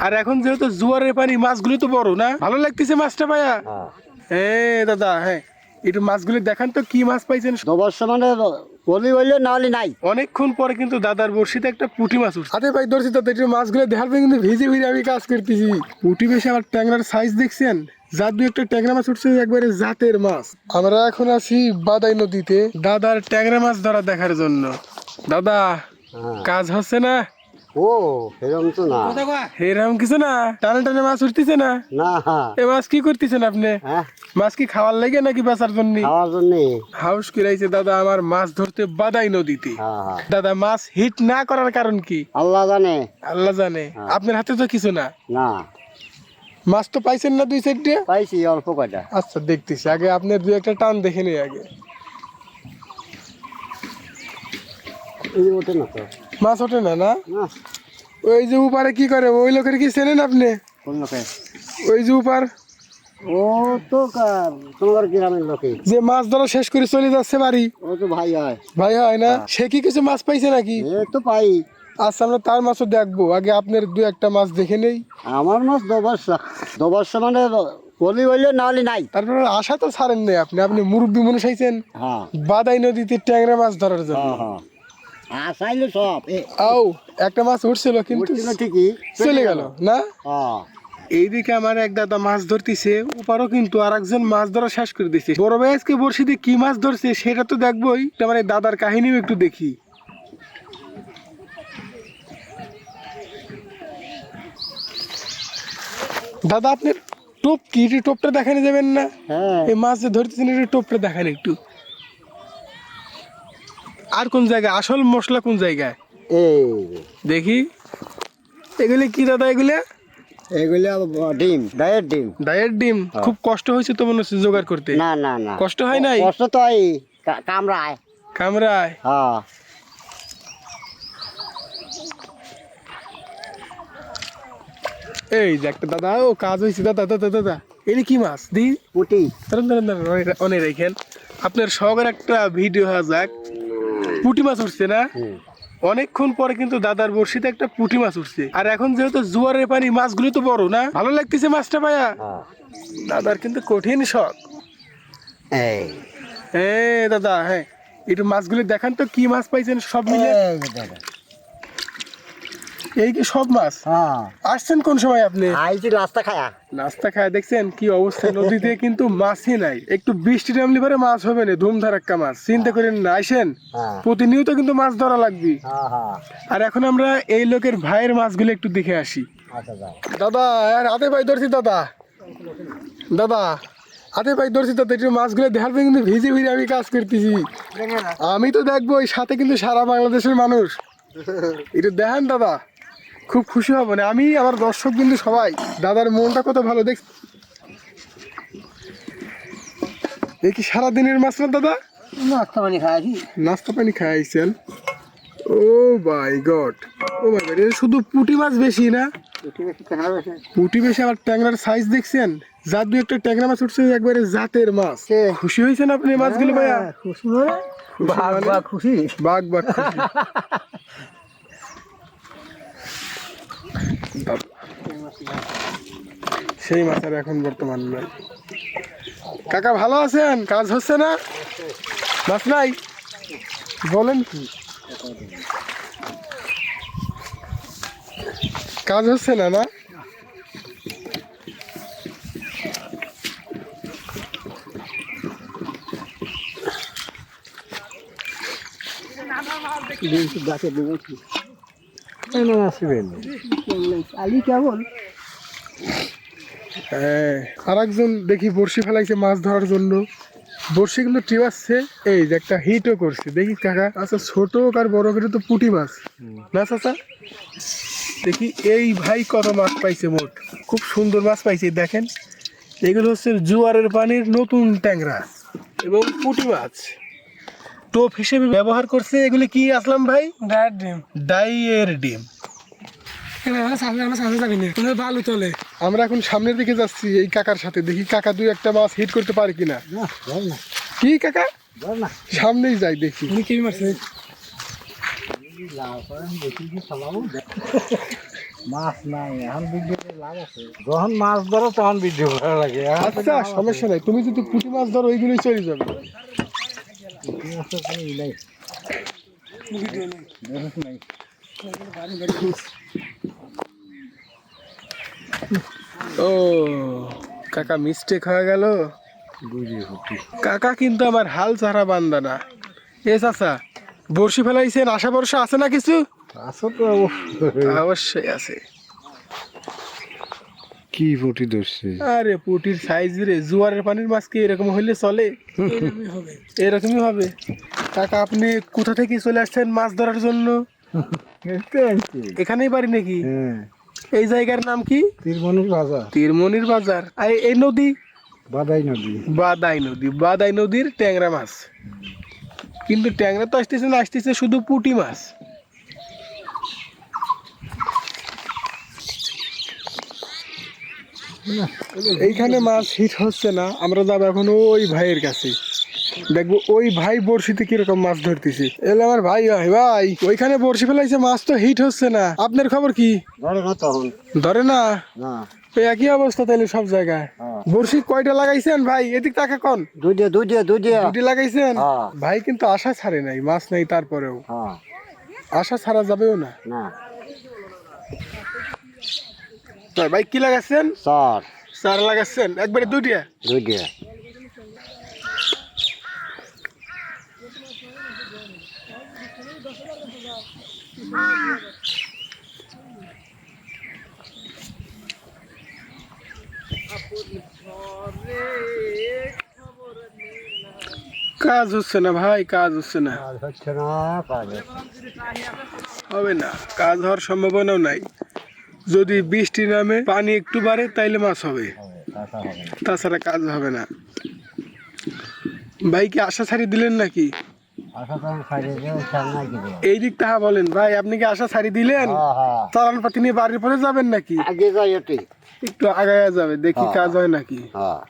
আর এখন যেহেতু জোয়ারের পানি মাছগুলো তো বড় না? ভালো লাগতেছে মাছটা ভাইয়া? হ্যাঁ। দাদা হ্যাঁ। একটু মাছগুলো দেখান তো কি মাছ পাইছেন? মানে বলি বললে নাহলে নাই। অনেকক্ষণ পরে কিন্তু দাদার বড়শিতে একটা পুঁটি মাছ উঠছে। আরে ভাই ধরছি দাদা একটু মাছগুলো দেখার পরে কিন্তু ভিজে ভিজে আমি কাজ করতেছি। পুঁটি বেশি আমার ট্যাংরার সাইজ দেখছেন? যার দু একটা ট্যাংরা মাছ উঠছে একবারে জাতের মাছ। আমরা এখন আছি বাদাই নদীতে। দাদার ট্যাংরা মাছ ধরা দেখার জন্য। দাদা হ্যাঁ। কাজ হচ্ছে না? ও এরকম তো না। এরকম কিছু না টানে টানে মাছ উঠতেছে না। না হ্যাঁ এ মাছ কি করতেছেন আপনি? হ্যাঁ। মাছ কি খাওয়ার লাগে নাকি বেচার জন্য? খাওয়ার জন্যে। হাউস কিরাইছে দাদা আমার মাছ ধরতে বাদাই নদীতে। হ্যাঁ হ্যাঁ দাদা মাছ হিট না করার কারণ কি? আল্লাহ জানে। আল্লাহ জানে। আপনার হাতে তো কিছু না। না। মাছ তো পাইছেন না দুই সাইডে? পাইছি অল্প কয়টা। আচ্ছা দেখতেছি। আগে আপনার দুই একটা টান দেখে নিই আগে। না মাছ ওঠে না? না। ওই যে উপারে কি করে? ওই লোকের কি চেনেন আপনি? কোন লোকে? ওই যে উপার। ও তো কার? তোমার গ্রামের লোকে। যে মাছ ধরা শেষ করে চলে যাচ্ছে বাড়ি। ও তো ভাই হয়। ভাই হয় না? সে কি কিছু মাছ পাইছে নাকি? এ তো পাই। আচ্ছা আমরা তার মাছও দেখব। আগে আপনার দু একটা মাছ দেখে নেই। আমার মাছ দবর্ষ দবর্ষ মানে বলি বললে নাহলে নাই। তারপরে আশা তো ছাড়েন নাই আপনি। আপনি মুরব্বী মানুষ আইছেন হ্যাঁ। বাদাই নদীতে ট্যাংরা মাছ ধরার জন্য। হ্যাঁ হ্যাঁ। আসাইলে সব। আও একটা মাছ উঠছিল কিন্তু ঠিকই চলে গেল। না? এইদিকে আমার এক দাদা মাছ ধরতেছে ওপারও কিন্তু আর একজন মাছ ধরা শেষ করে দিচ্ছে বড় ভাই আজকে বড়শিতে কি মাছ ধরছে সেটা তো দেখবোই আমার দাদার কাহিনীও একটু দেখি। দাদা আপনার টোপ কি? টোপটা দেখানো যাবেন না? হ্যাঁ। এই মাছ ধরতেছেন একটু টোপটা দেখান একটু। আর কোন জায়গায়? আসল মশলা কোন জায়গায়? এই দেখি। এগুলি কি দাদা এগুলা? এগুলো ডিম ডায়ের ডিম। ডায়ের ডিম? খুব কষ্ট হয়েছে তো মনে হচ্ছে জোগাড় করতে? না না না। কষ্ট হয় নাই? কষ্ট তো এই কামড়ায়। হ্যাঁ। এই যে একটা দাদা ও কাজ হয়েছে। দাদা দাদা দাদা। এটা কি মাছ? দি। পুটি। দাঁড়ান দাঁড়ান দাঁড়ান অনেক- রেখেন। আপনার শখের একটা ভিডিও হওয়া যাক। পুঁটি মাছ উঠছে না? অনেকক্ষণ পরে কিন্তু দাদার বর্ষিতে একটা পুটি মাছ উঠছে। আর এখন যেহেতু জোয়ারের পানি মাছগুলো তো বড় না? ভালো লাগতেছে মাছটা ভাইয়া? হ্যাঁ। দাদার কিন্তু কঠিন শখ। এই। এ দাদা হ্যাঁ একটু মাছগুলো দেখান তো কি মাছ পাইছেন সব মিলে? এই কি সব মাছ? হ্যাঁ। আসছেন কোন সময় আপনি? আইছি রাস্তা খায়া। নাস্তা খায় দেখছেন কি অবস্থা? নদীতে কিন্তু মাছই নাই। একটু বৃষ্টি নামলে পরে মাছ হবে না ধুমধারাক্কা মাছ। চিন্তা করেন না আইসেন হ্যাঁ। প্রতিনিয়ত কিন্তু মাছ ধরা লাগবে। হ্যাঁ আর এখন আমরা এই লোকের ভাইয়ের মাছগুলো একটু দেখে আসি। আচ্ছা দাদা আর হাতে ভাই ধরছি দাদা। দাদা হাতে ভাই ধরছি দাদা। একটু মাছগুলো দেখার পরে কিন্তু ভিজে ভিজে আমি কাজ করতেছি। আমি তো দেখব ওই সাথে কিন্তু সারা বাংলাদেশের মানুষ। একটু দেখেন দাদা। খুব খুশি হব না আমি আমার দর্শক কিন্তু সবাই। দাদার মনটা কত ভালো দেখ এই কি সারাদিনের মাছ না দাদা? নাস্তা পানি খাইছি। নাস্তা পানি খাইছেন? ও মাই গড। ও মাই গড শুধু পুঁটি মাছ বেশি না? পুটি বেশি আবার ট্যাংরার সাইজ দেখছেন? যার দু একটা ট্যাংরা মাছ উঠছে একবারে জাতের মাছ। খুশি হয়েছেন আপনি মাছগুলো ভাইয়া? খুশি মানে বাঘ মানে? বাঘ খুশি। বাঘ বাঘ খুশি। সেই মাছ আর এখন বর্তমান নাই কাকা, ভালো আছেন? কাজ হচ্ছে না? মাছ নাই? বলেন কি? কাজ হচ্ছে না না? গাছে কেন আসবেন? আলি কেমন আর একজন দেখি বড়শি ফেলাইছে মাছ ধরার জন্য। বড়শি কিন্তু টিপাচ্ছে এই যে একটা হিটও করছে। দেখি কাকা। আচ্ছা ছোট আর বড়? করে তো পুঁটি মাছ। না চাচা? দেখি এই ভাই কত মাছ পাইছে মোট। খুব সুন্দর মাছ পাইছে দেখেন। এগুলো হচ্ছে জোয়ারের পানির নতুন ট্যাংরা এবং পুটি মাছ। টোপ হিসেবে ব্যবহার করছে। এগুলি কি আসলাম ভাই? ডায়ের ডিম। ডাইয়ের ডিম আমরা সামনে আমরা সামনে যাবি না কোনো ভালো চলে আমরা এখন সামনের দিকে যাচ্ছি এই কাকার সাথে। দেখি কাকা দুই একটা মাছ হিট করতে পারে কিনা। না কি কাকা? সামনেই যাই দেখি। উনি কি মারছে? মাছ নাই এখন ভিডিও লাভ আছে। যখন মাছ ধরো তখন ভিডিও করা লাগে। আচ্ছা সমস্যা নাই। তুমি যদি পুঁটি মাছ ধরো ওইগুলোই চলে যাবে। ও কাকা মিস্টেক হয়ে গেল? কাকা কিন্তু আমার হাল ছাড়া বান্দা না। এ চাচা বড়শি ফেলাইছেন? আশা ভরসা আছে না কিছু? তো অবশ্যই। আছে। কি ফুটি ধরছে? আরে পুটির সাইজ রে জোয়ারের পানির মাছ কি এরকম হইলে চলে? এরকমই হবে। এরকমই হবে। কাকা আপনি কোথা থেকে চলে আসছেন মাছ ধরার জন্য? এখানেই বাড়ি নাকি? হ্যাঁ। এই জায়গার নাম কি? তীরমণির বাজার। তিরমনির বাজার। আর এই নদী? বাদাই নদী। বাদাই নদী। বাদাই নদীর ট্যাংরা মাছ। কিন্তু ট্যাংরা তো আসতেছে না আসতেছে শুধু পুঁটি মাছ। এইখানে মাছ হিট হচ্ছে না আমরা যাব এখন ওই ভাইয়ের কাছে। দেখব ওই ভাই বড়শিতে কীরকম মাছ ধরতেছে। এলে আমার ভাই হয় ভাই ওইখানে বড়শি ফেলাইছে মাছ তো হিট হচ্ছে না। আপনার খবর কি? ধরে না তখন। ধরে না? একই অবস্থা তাহলে সব জায়গায়। হ্যাঁ। বড়শি কয়টা লাগাইছেন ভাই? এদিক তাকে কোন। দুইটা দুইটা দুইটা দুটি লাগাইছেন? হ্যাঁ। ভাই কিন্তু আশা ছাড়ে নাই মাছ নাই তারপরেও। হ্যাঁ। আশা ছাড়া যাবেও না। না। ভাই কি লাগাচ্ছেন চার। চার লাগাচ্ছেন একবারে দুইটা? দুইটা কাজ হচ্ছে না ভাই কাজ হচ্ছে না। হচ্ছে না হবে না কাজ হওয়ার সম্ভাবনাও নাই। যদি বৃষ্টি নামে পানি একটু বাড়ে তাইলে মাছ হবে। তাছাড়া কাজ হবে না। ভাই কি আশা ছাড়ি দিলেন নাকি? এই দিক তাহা বলেন। ভাই আপনি কি আশা ছাড়ি দিলেন? হ্যাঁ হ্যাঁ। চালান পাতি নিয়ে বাড়ির পরে যাবেন নাকি? আগে যাই একটু আগায় যাবে দেখি হ্যাঁ। কাজ হয় নাকি? হ্যাঁ।